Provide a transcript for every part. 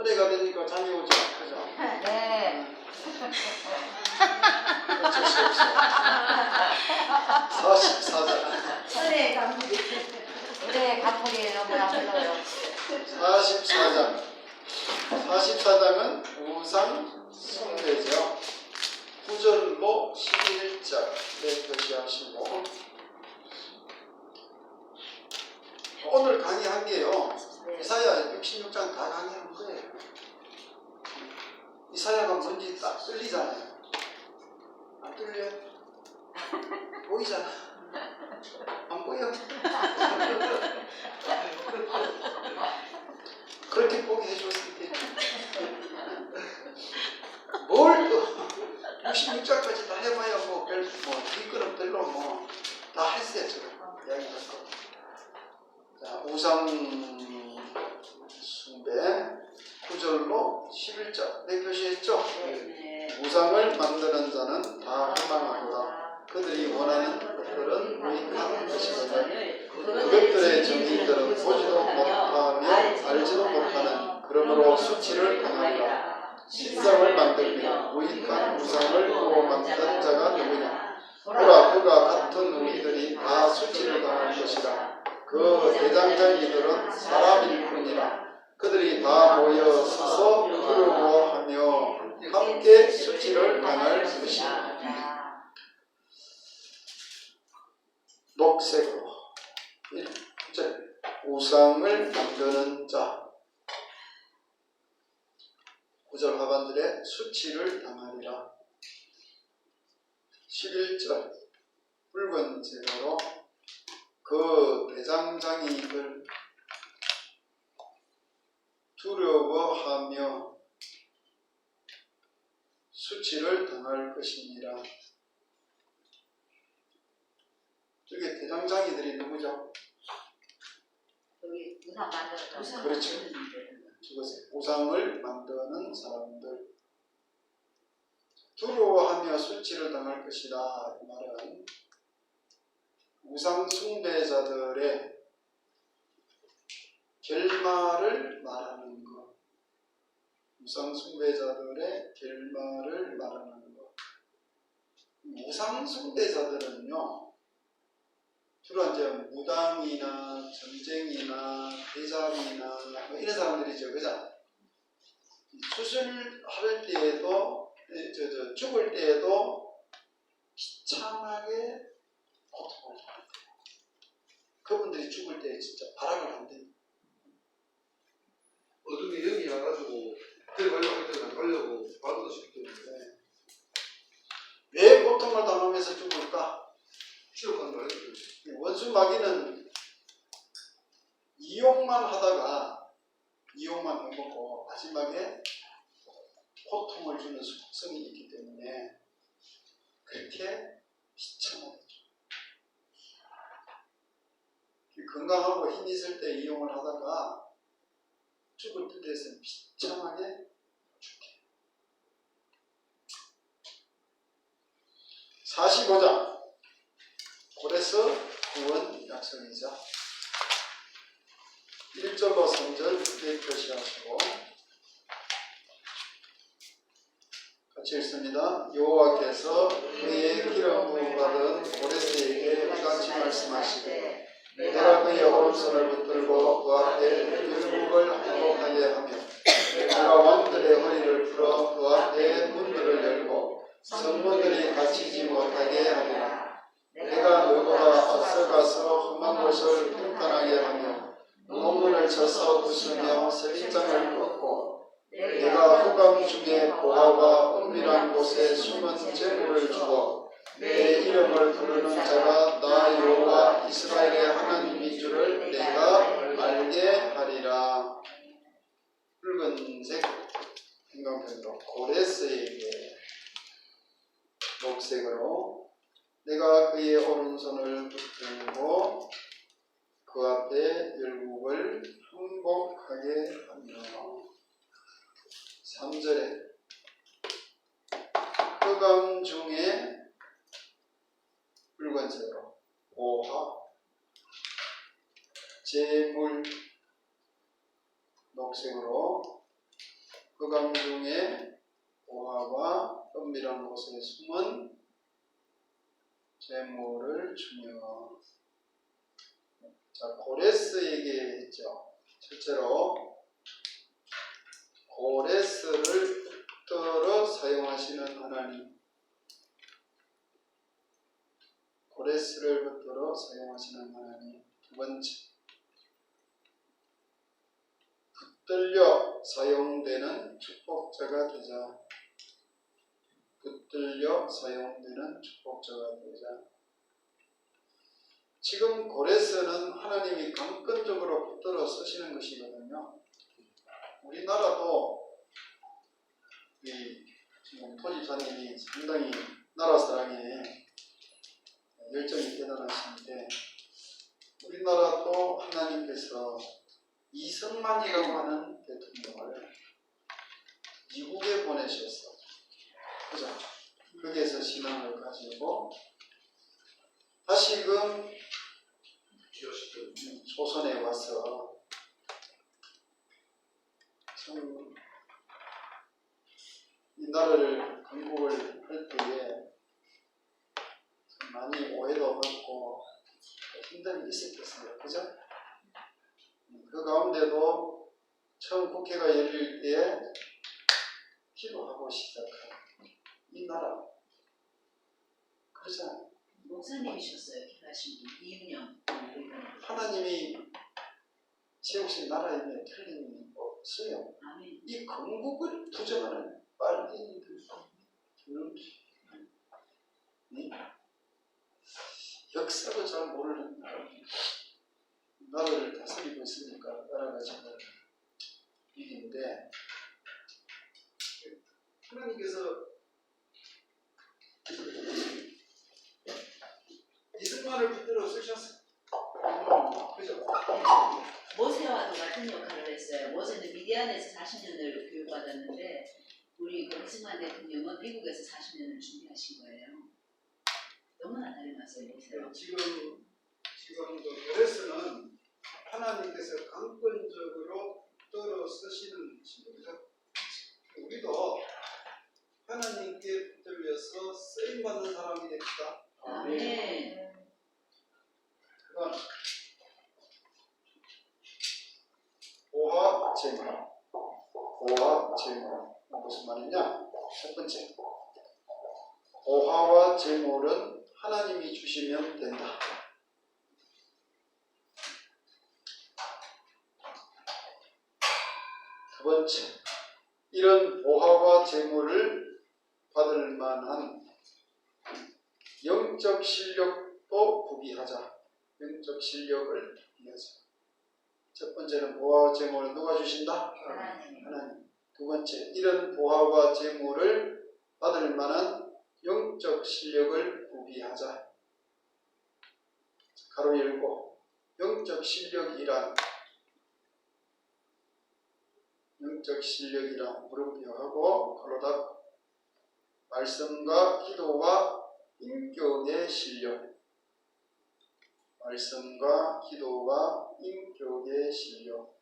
은혜가 되니까 잠이 오죠. 그죠? 네. 어쩔 수 없어. 44장. 은혜 감기. 우리 가톨이 너무나 별로요. 44장. 44장은 우상 숭배죠. 구절로 11절에 표시하시고 오늘 강의한 게요. 이사야 66장 다 강의한 거예요. 이사야가 뭔지 딱 들리잖아요. 안 들려요? 보이잖아. 안 보여? 그 대장장이들은 사람일 뿐이라. 그들이 다 모여 서서 부러워하며 함께 수치를 당할 것이다. 녹색으로 이제 우상을 만드는 자 구절 하반절에 수치를 당하리라 11절 붉은 재료로 그 대장장이들 두려워하며 수치를 당할 것이니라 저게 대장장이들이 누구죠? 여기 우상 만들었다. 그렇죠. 이것은 우상을 만드는 사람들 두려워하며 수치를 당할 것이다 이 말은 우상 숭배자들의 결말을 말하는 것 우상 숭배자들의 결말을 말하는 것 우상 숭배자들은요 주로 이제 무당이나 전쟁이나 대장이나 뭐 이런 사람들이죠, 그죠? 수술할 때에도 저, 저 죽을 때에도 비참하게 받아요. 그분들이 죽을 때 진짜 바람을 안 돼요. 어둠이 영이 와가지고 할 때는 안 가려고 받아도 싶기 때문에 네. 왜 고통을 당하면서 죽을까? 취업하는 거 아니에요? 원수 마귀는 이용만 하다가 이용만 해먹고 마지막에 고통을 주는 속성이 있기 때문에 그렇게 비참하죠. 건강하고 힘 있을 때 이용을 하다가 죽을 때에서 비참하게 죽게. 45장 고레스 구원 약속이죠. 1절로 3절 네 표시하시고 같이 읽습니다. 여호와께서 그의 기름 부음 받은 고레스에게 이같이 말씀하시되 내가 그의 오른손을 붙들고 그 앞에 율곡을 행복하게 하며 내가 왕들의 허리를 풀어 그 앞에 문들을 열고 성문들이 닫히지 못하게 하리라. 내가 너보다 앞서가서 험한 곳을 평탄하게 하며 논문을 쳐서 부수며 세리장을 꺾고 내가 후감 중에 보화와 은밀한 곳에 숨은 재물을 주고 내 이름을 부르는 자가 나 여호와 이스라엘의 하나님인 줄을 내가 알게 하리라. 붉은색 형광펜으로 고레스에게 녹색으로 내가 그의 오른손을 붙들고 그 앞에 열국을 항복하게 하며 3절에 흑암 중에 붉은색으로. 보화 재물. 녹색으로. 흑암 중에 보화와 은밀한 곳에 숨은 재물을 주며. 자 고레스에게 했죠. 실제로 고레스를 붙들어 사용하시는 하나님 고레스를 붙들어 사용하시는 하나님 두 번째 붙들려 사용되는 축복자가 되자. 붙들려 사용되는 축복자가 되자. 지금 고레스는 하나님이 강권적으로 붙들어 쓰시는 것이거든요. 우리나라도 이 지금 토지사님이 상당히 나라 사랑에 열정이 대단하신데 우리나라도 하나님께서 이승만이라고 하는 대통령을 미국에 보내셔서 그죠? 거기에서 신앙을 가지고 다시금. 조선에 와서 참 이 나라를 건국을 할 때에 참 많이 오해도 받고 힘듦이 있었겠어요. 그죠? 그 가운데도 처음 국회가 열릴 때에 기도하고 시작한 이 나라. 그러잖아요. 목사님이셨어요, 기가신 분 이은영. 하나님이 세우신 나라임에 틀림이 없어요. 아멘. 이 건국을 부정하는 빨갱이들 그런 이 역사도 잘 모르는 나라 나라를 다스리고 있으니까 따라가지고 일인데 하나님께서 이승만을 붙들어 쓰셨어요. 음, 그죠? 모세와도 같은 역할을 했어요. 모세는 미디안에서 40년을 교육받았는데 우리 그 이승만 대통령은 미국에서 40년을 준비하신 거예요. 너무나 닮았어요, 모세와. 지금 지금 그 그레스는 하나님께서 강권적으로 떨어 쓰시는 것입니다. 우리도 하나님께 붙들려서 쓰임 받는 사람이 됩시다. 아멘. 그건 보화 제물, 보화 제물 무슨 말이냐? 첫 번째, 보화와 제물은 하나님이 주시면 된다. 두 번째, 이런 보화와 제물을 받을 만한 영적 실력도 구비하자. 영적 실력을 구비하자. 첫 번째는 보화와 제물을 누가 주신다? 하나님. 하나님. 두 번째, 이런 보화와 제물을 받을 만한 영적 실력을 구비하자. 가로 열고 영적 실력이란 영적 실력이란 물음표 하고 가로 닫고 말씀과 기도와 인격의 실력 말씀과 기도와 인격의 실력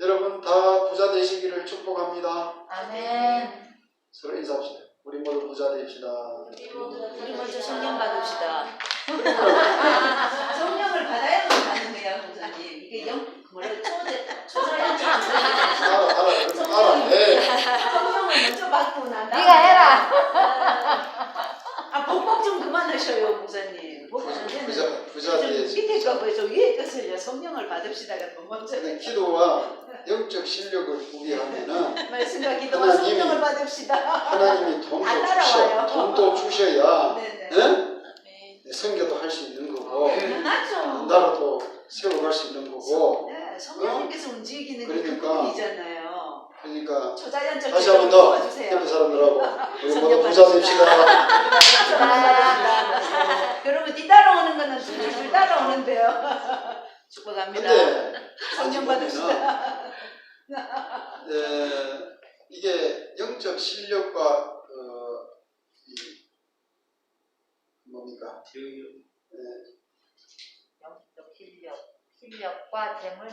여러분 다 부자 되시기를 축복합니다. 아멘. 서로 인사합시다. 우리 모두 부자 됩시다. 우리 먼저 성령 받읍시다. 성령을 받아야만 가는 거야, 목사님. 이게 영, 뭐라, 초대, 초자연적 알아, 알아, 그럼 알아. 네. 성령을 먼저 받고 난 다음에. 네가 해라. 아, 복복 좀 그만하셔요, 목사님. 복복 좀 해는. 부자, 부자 좀 돼야지. 밑에 거고요, 저 위에 것을요. 성령을 받읍시다가 더 먼저. 기도와 영적 실력을 구비하면은 말씀과 기도와 하나님이- 성령을 받읍시다. 하나님이 돈도 안 주셔, 따라와요. 돈도 주셔야 네네. 예? 네. 성교도 할 수 있는 거고 당연하죠. 나라도 세워갈 수 있는 거고 네, 성령님께서 움직이는 게 그러니까. 그분이잖아요. 그러니까 초자연적 다시 한번 더 도와주세요. 옆에 사람들하고 우리 모두 부자 됩시다. 감사합니다. 여러분 뒤 따라오는 거는 줄줄 따라오는데요. 축복합니다. 근데 성령. 보면은 에, 이게 영적 실력과 어, 이, 뭡니까? 에, 영적 실력, 실력과 재물.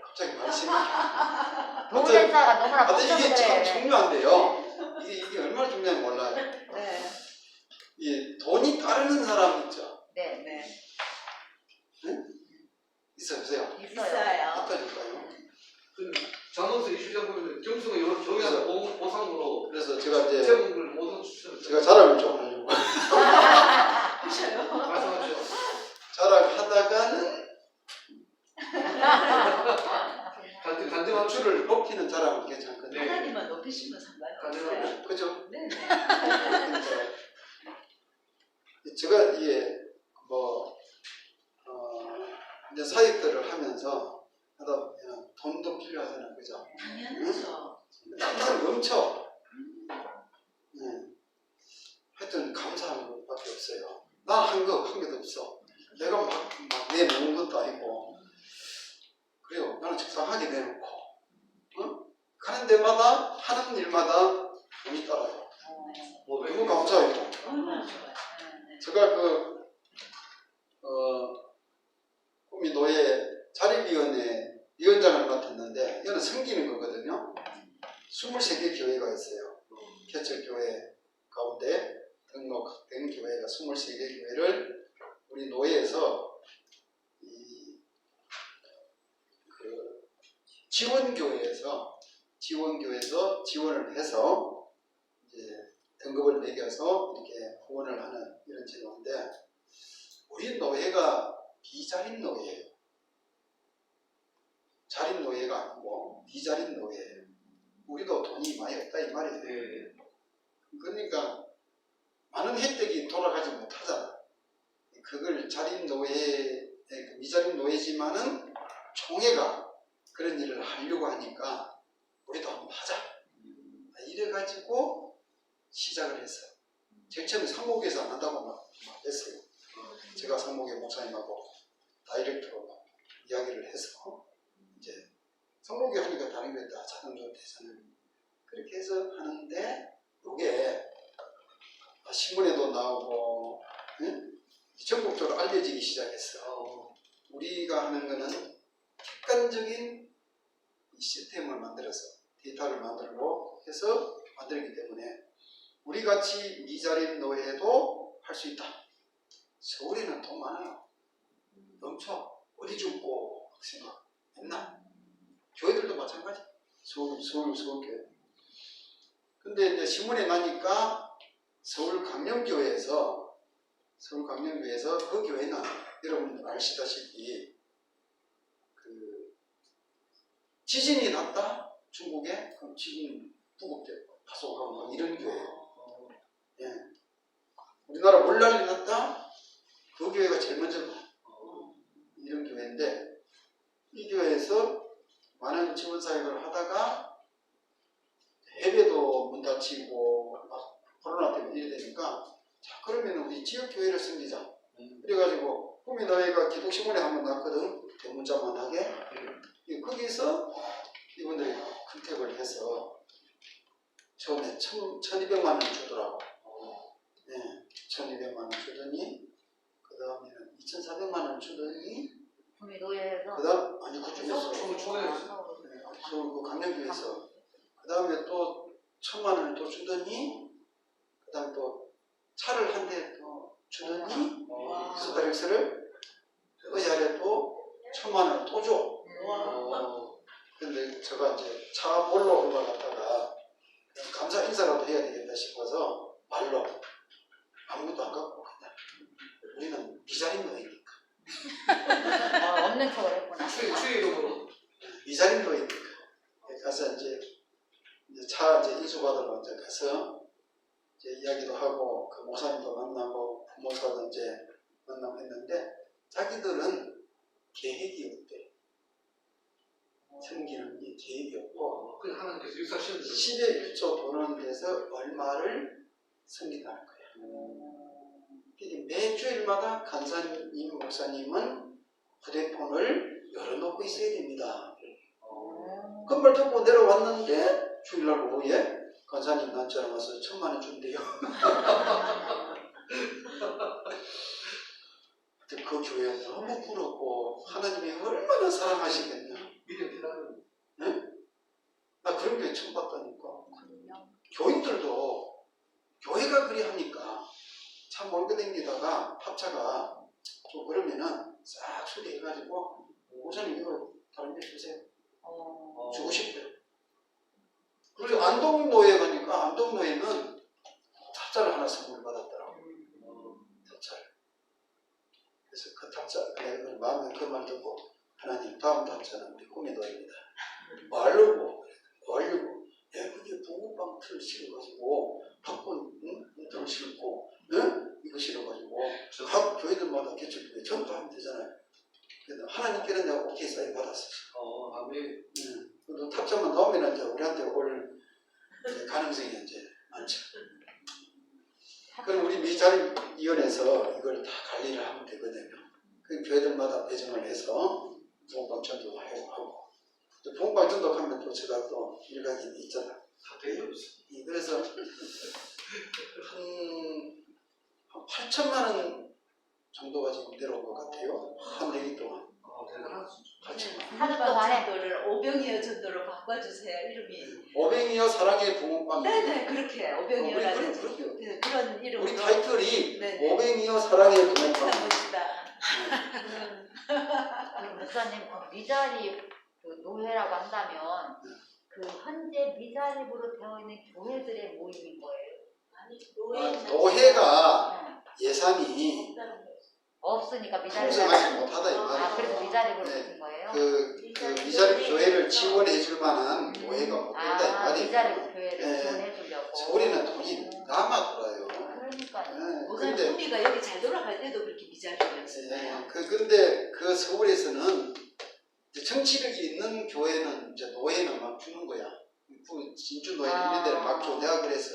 갑자기 말씀이 동네사가 너무나 하여튼 이게 참 복잡해. 중요한데요. 이게, 이게 얼마나 중요한지 몰라요. 네. 이 돈이 따르는 사람 있죠? 네, 네. 있어요, 없어요? 있어요. 있어요. 어떠실까요? 그 장원수 이슈장 보면 정수가 여러 정의한 보- 보상으로 그래서 제가 이제 세분을 모두 추천을 제가 자랑을 좀 하려고 하셔요. 말씀하시죠. 자랑하다가는 간증 간증한 출 줄을 뽑히는 자랑은 괜찮거든요. 네. 하나님만 높이시면 상관없어요. 간증하고 그죠? 네. 그러니까 제가 이게 뭐 어, 이제 사역들을 하면서 하다 보면 돈도 필요하잖아요, 그죠? 당연하죠. 항상 넘쳐. 네. 하여튼 감사한 것밖에 없어요. 난 한 거 한 개도 없어. 내가 막, 막 내놓은 것도 아니고. 그래요. 나는 적당하게 내놓고. 어? 가는 데마다 하는 일마다 돈이 따라요. 뭐 너무 감사해요. 얼마나 좋아요. 네, 네. 제가 그, 어, 꿈이 노예 자립위원회 위원장을 섬기는 거거든요. 23개 교회가 있어요. 개척교회 가운데 등록된 교회가 23개 교회를 우리 노예에서 이, 그, 지원교회에서, 지원교회에서 지원을 해서 이제 등급을 매겨서 이렇게 후원을 하는 이런 제도인데 우리 노예가 비자립 노예예요. 자립 노예가 아니고 비자립 노예예요. 우리도 돈이 많이 없다 이 말이에요. 네. 그러니까 많은 혜택이 돌아가지 못하잖아. 그걸 자립 노예, 그 미자립 노예지만은 총회가 그런 일을 하려고 하니까 우리도 한번 하자. 이래가지고 시작을 했어요. 제일 처음에 상목에서 안 한다고 막, 막 했어요. 제가 상목의 목사님하고 다이렉트로 막 이야기를 해서 상목이 하니까 다른 게다 자동적으로 되잖아요. 그렇게 해서 하는데 이게 신문에도 나오고 응? 전국적으로 알려지기 시작했어. 우리가 하는 거는 객관적인 이 시스템을 만들어서 데이터를 만들고 해서 만들기 때문에 우리 같이 미자립 노예도 할 수 있다. 서울에는 돈 많아요. 넘쳐. 어디 죽고 생각 맨날. 교회들도 마찬가지. 서울, 서울, 서울교회. 근데 이제 신문에 나니까 서울 강령교회에서 서울 강령교회에서 그 교회는 여러분 아시다시피 그 지진이 났다 중국에 그럼 지진 구급대 파송하고 막 이런 교회예요. 예. 우리나라 물난리 났다 그 교회가 제일 먼저 가. 이런 교회인데 이 교회에서 많은 지원 사역을 하다가 해외도 문 닫히고 막 코로나 때문에 이래 되니까 자 그러면 우리 지역 교회를 섬기자. 그래가지고 꿈이 너희가 기독신문에 한번 났거든 대문자만 하게 예, 거기서 이분들이 컨택을 해서 처음에 천, 1200만 원 주더라고 예, 1200만 원 주더니 그 다음에는 2400만 원 주더니 구미 노예에서 그 다음 아니 그 중에서 서울 초대했어요. 서울. 네, 그 강남교에서 그 다음에 또 천만 원을 또 주더니 그 다음에 또 차를 한 대 또 주더니 와. 스타렉스를 의자에 또 천만 원을 또 줘. 어, 근데 제가 이제 차 몰러 올라갔다가 감사 인사라도 해야 되겠다 싶어서 말로 아무것도 안 갖고 그냥 우리는 미자립 노예니까 어, 없는 척을 했구나. 추위 추위 이름으로 미자립 노예니까 가서 이제 이제 차 이제 인수받으러 이제 가서 이제 이야기도 하고 그 목사님도 만나고 부모사도 이제 만나고 했는데 자기들은 계획이 없대. 섬기는 게 계획이 없고 어, 그냥 하나님께서 대로 10의 1조 돈을 내서 얼마를 섬긴다는 거야. 이게 매 주일마다 간사님 목사님은 휴대폰을 열어놓고 있어야 됩니다. 음. 그말 듣고 내려왔는데 주일날 오후에 간사님 난 전화 와서 천만 원 준대요. 그 교회는 너무 부럽고 하나님이 얼마나 사랑하시겠냐. 미디어 대단한 나 그런 게 처음 봤다니까. 교인들도 교회가 그리 하니까 참 몰고 다니다가 팝차가 좀 그러면은 싹 수리해가지고 우선 이거 다른 데 주세요. 어. 주고 싶어요. 그리고 안동 노예 가니까 안동 노예는 탑자를 하나 선물 받았더라고. 탑자를. 그래서 그 탑자, 그 마음에 그 말 듣고 하나님 다음 탑자는 우리 꿈의 노예입니다. 뭐 하려고? 뭐 하려고? 야, 그게 붕어빵 틀 실어가지고 팝콘 응? 틀 실고 응? 이거 실어가지고 각 교회들마다 개척교회 전부 하면 되잖아요. 하나님께는 내가 오케이 사인 받았어. 어 아멘 음, 그래도 탑자만 나오면 이제 우리한테 올 가능성이 이제 많죠. 그럼 우리 미자립위원회에서 이걸 다 관리를 하면 되거든요. 그 교회들마다 배정을 해서 전도도 하고 또 부흥방 전도하면 또 제가 또 일각이 있잖아. 다 되게 없어 이 그래서 한, 한 8천만 원 정도가 지금 내려온 것 같아요. 한 내기 동안 아 대단하다 8천만 원. 하룻밤 만에 전도를 오병이어 전도로 바꿔주세요 이름이. 오뱅이여 사랑의 부흥방. 네네 그렇게 어, 우리 오병이어라든지 그런- 그런- 그- 그런 이름으로. 우리 타이틀이 네네. 오뱅이여 사랑의 멋지다 부흥방. 멋지다. 그 목사님 그 미자립 그 노회라고 한다면 그 현재 미자립으로 되어 있는 교회들의 모임인 거예요. 아니 아, 노회가 응. 예산이 없으니까 미자립. 풍성하지 못하다 이아 말이에요. 그래서 미자립으로 네. 거예요? 그, 그 미자립 교회를 지원해 줄 만한 노회가 못 된다 이아 미자립 말이에요. 교회를 네. 지원해 주려고. 서울에는 돈이 남아 돌아요. 그러니까요. 네, 목사님 근데 우리가 여기 잘 돌아갈 때도 그렇게 미자립이었어요. 네, 그 근데 그 서울에서는 이제 정치력이 있는 교회는 이제 노예는 막 주는 거야. 그 진주 노예 아. 이런 데를 막 줘. 내가 그래서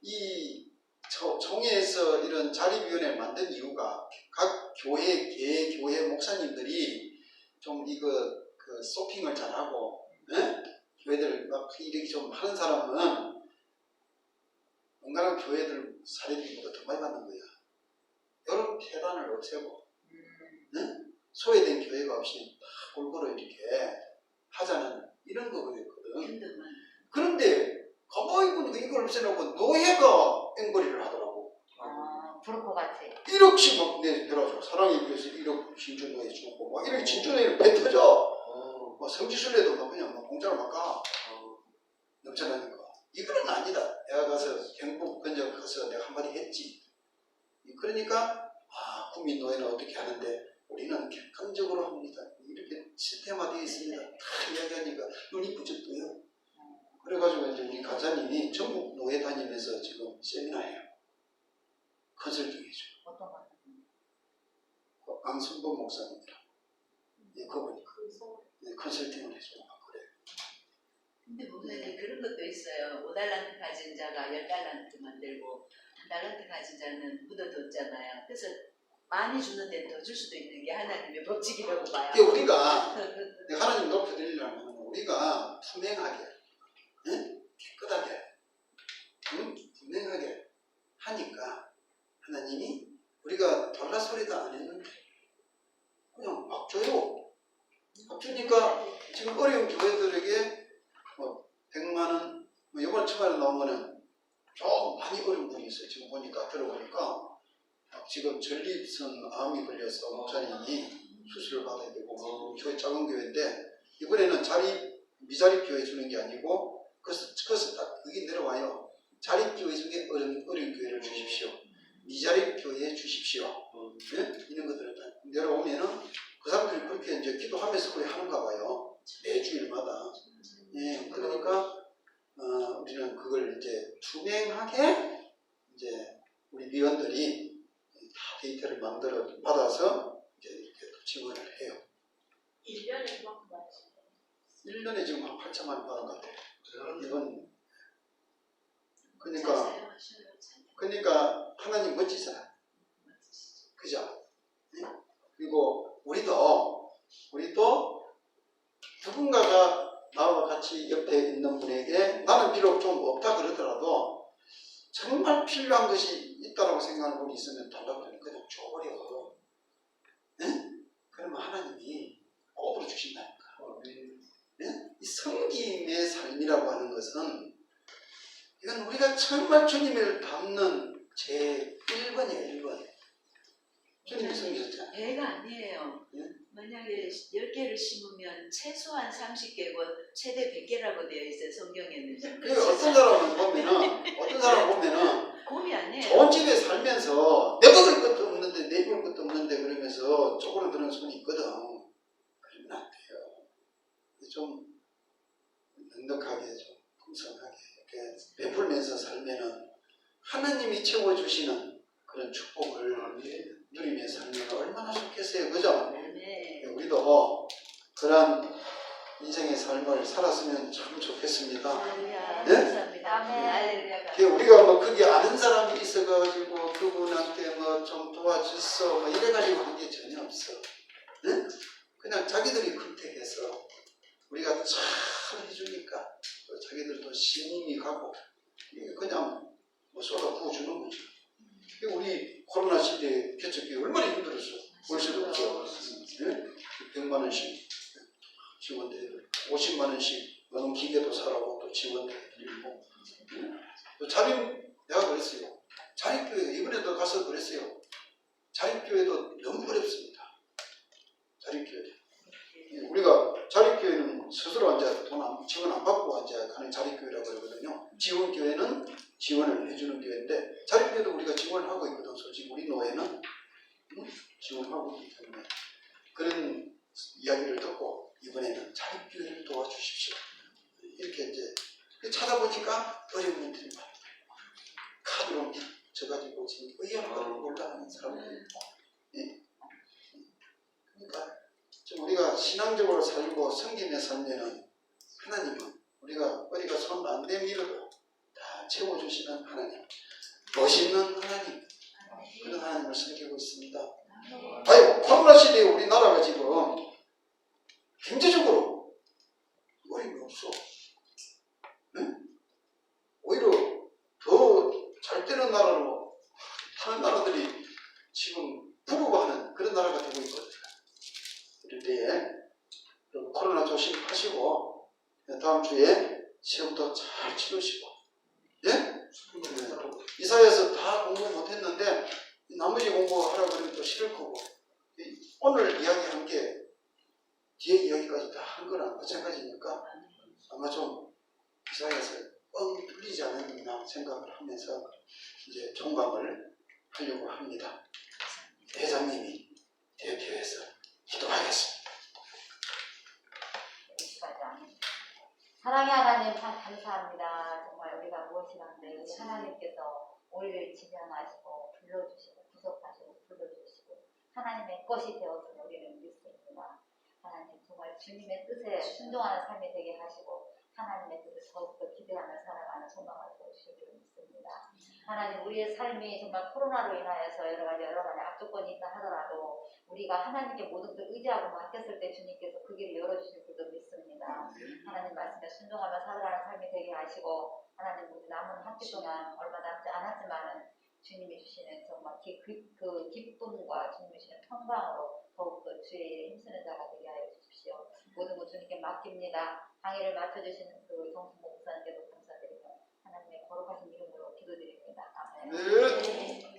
이 초- 총회에서 이런 자립위원회를 만든 이유가 각 교회, 개 교회 목사님들이 좀 이거 그 쇼핑을 잘하고, 예? 교회들 막 이렇게 좀 하는 사람은 온갖 교회들 사례비보다 더 많이 받는 거야. 여러 폐단을 없애고, 소외된 교회가 없이 다 골고루 이렇게 하자는 이런 거거든. 그런데 가만히 보니까 이걸 없애놓고 노예가 앵벌이를 하더라고. 아 브로커 같이. 1억씩 막 내, 내려줘. 사랑에 비해서 1억 진주노예 주고, 막 이렇게 진주노예를 뱉어져. 어, 막 성지순례도 막 그냥 막 공짜로 막 가. 어. 넘쳐나니까. 이거는 아니다. 내가 가서 경북 근접 가서 내가 한마디 했지. 그러니까, 아, 국민 노예는 어떻게 하는데, 우리는 객관적으로 합니다. 이렇게 시스템화되어 있습니다. 다 이야기하니까 눈이 부쩍떠요. 그래가지고 이제 우리 간사님이 전국 노예 다니면서 지금 세미나해요. 컨설팅 해줘. 어떤 거? 그 안순범 목사님이랑. 예, 그분이 예, 컨설팅을 해주고 막 그래. 근데 목사님 그런 것도 있어요. 5달란트 가진 자가 10달란트 만들고 한 달란트 가진 자는 묻어뒀잖아요. 그래서 많이 주는데 더 줄 수도 있는 게 하나님의 법칙이라고 봐요. 이게 우리가 하나님 높여드리려면 우리가 투명하게, 응? 깨끗하게, 응? 분명하게 하니까 하나님이 우리가 달라 소리도 안 했는데 그냥 막 줘요. 막 주니까 지금 어려운 교회들에게 뭐 100만 원, 뭐 이번 주말에 나온 거는 좀 많이 어려운 분이 있어요. 지금 보니까 들어보니까 막 지금 전립선 암이 걸려서 목사님이 수술을 받아야 되고 뭐 교회 작은 교회인데 이번에는 자립 미자립 교회 주는 게 아니고 그것을, 그것을 딱 그게 내려와요. 자립 교회 중에 어려운, 어려운 교회를 주십시오. 미자립 교회에 주십시오. 예? 이런 것들을 다 내려오면은 그 사람들이 그렇게 이제 기도하면서 그렇게 하는가 봐요. 매주일마다. 예, 그러니까 어, 우리는 그걸 이제 투명하게 이제 우리 위원들이 다 데이터를 만들어 받아서 이제 이렇게 또 지원을 해요. 1년에 그만큼 받으시는 1년에 지금 한 8천만 원 받은 것 같아요. 이건 잘 그러니까 그러니까 하나님 멋지잖아. 그죠? 예? 그리고 우리도 우리도 누군가가 나와 같이 옆에 있는 분에게 나는 비록 좀 없다 그러더라도 정말 필요한 것이 있다라고 생각하는 분이 있으면 달라고 그냥 줘버려. 예? 그러면 하나님이 꼭 주신다니까. 아멘 삶이라고 하는 것은 이건 우리가 정말 주님을 닮는 제 1번이에요, 1번. 주님이 섬기셨잖아요. 배가 아니에요. 예? 만약에 10개를 심으면 최소한 30개고 최대 100개라고 되어 있어요 성경에는. 그 어떤 사람을 보면은, 어떤 사람을 보면은, 곰이 아니에요. 좋은 집에 살면서 내 먹을 것도 없는데, 내 입을 것도 없는데, 그러면서 쪼그라드는 손이 있거든. 그러면 안 돼요. 좀 넉넉하게, 좀 풍성하게, 이렇게 베풀면서 살면은 하나님이 채워주시는 그런 축복을 누리며 살면 얼마나 좋겠어요. 그죠? 네. 우리도 그런 인생의 삶을 살았으면 참 좋겠습니다. 네? 감사합니다. 아멘. 할렐루야. 그 우리가 뭐 그게 아는 사람이 있어가지고 그분한테 뭐 좀 도와줬어 뭐 이래가지고 한 게 전혀 없어. 응? 그냥 자기들이 컨택해서 우리가 잘 해주니까 또 자기들도 신임이 가고 그냥 뭐 쏟아 부어주는 거죠. 우리 코로나 시대에 개척이 얼마나 힘들었어. 월세도 없죠. 응? 100만 원씩 지원되고 50만 원씩 노동 기계도 사라고 또 지원되고 또 자립 내가 그랬어요. 자립교회 이번에도 가서 그랬어요. 자립교회도 너무 어렵습니다. 자립교회. 우리가 자립교회는 스스로 이제 돈 안, 지원 안 받고 이제 가는 자립교회라고 그러거든요. 지원교회는 지원을 해주는 교회인데 자립교회도 우리가 지원을 하고 있거든. 솔직히 우리 노예는 응? 지원하고 있기 때문에 그런 이야기를 듣고 이번에는 자립교회를 도와주십시오. 이렇게 이제 찾아보니까 어려운 분들이 많아요. 카드로 빚져가지고 지금 의연한 걸 몰라 하는 사람들이 있고. 예. 그러니까 좀 우리가 신앙적으로 살고 섬기며 살면은 하나님은 우리가 어디가 손안 내밀어도 다 채워주시는 하나님. 멋있는 하나님. 그런 하나님을 섬기고 있습니다. 아유, 코로나 시대에 우리나라가 지금 경제적으로 어려움이 없어. 응? 오히려 더 잘 되는 나라로 다른 나라들이 지금 부러워하는 그런 나라가 되고 있거든요. 이럴 때에 여러분 코로나 조심하시고 다음 주에 시험도 잘 치르시고 예? 이사회에서 다 공부 못했는데 나머지 공부하라고 그러면 또 싫을 거고 이- 오늘 이야기한 게 뒤에 이야기까지 다 한 거랑 마찬가지니까 아마 좀 이사회에서 뻥 뚫리지 않았나 생각을 하면서 이제 총각을 하려고 합니다. 대장님이 대표해서 기도하겠습니다. 여기까지 아멘. 사랑의 하나님 참 감사합니다. 정말 우리가 무엇이라는데 우리 하나님께서 우리를 지명하시고 불러주시고 구속하시고 불러주시고 하나님의 것이 되었음을 우리는 믿습니다. 하나님 정말 주님의 뜻에 순종하는 삶이 되게 하시고 하나님의 뜻을 더욱더 기대하며 살아가는 소망을 주시기를 믿습니다. 하나님 우리의 삶이 정말 코로나로 인하여서 여러 가지 여러 가지 악조건이 있다 하더라도 우리가 하나님께 모든 것을 의지하고 맡겼을 때 주님께서 그 길을 열어주실 줄도 믿습니다. 하나님 말씀에 순종하며 살아가는 삶이 되게 하시고 하나님 우리 남은 한주 동안 얼마 남지 않았지만은 주님이 주시는 정말 기, 그, 그 기쁨과 주님이 주시는 평강으로 더욱더 주의 힘쓰는 자가 되게 하여 주십시오. 모든 것 주님께 맡깁니다. 강의를 맡아주시는 그 정승모 목사님께도 감사드리며 하나님의 거룩하신 이름으로 기도드립니다. 아멘. 네.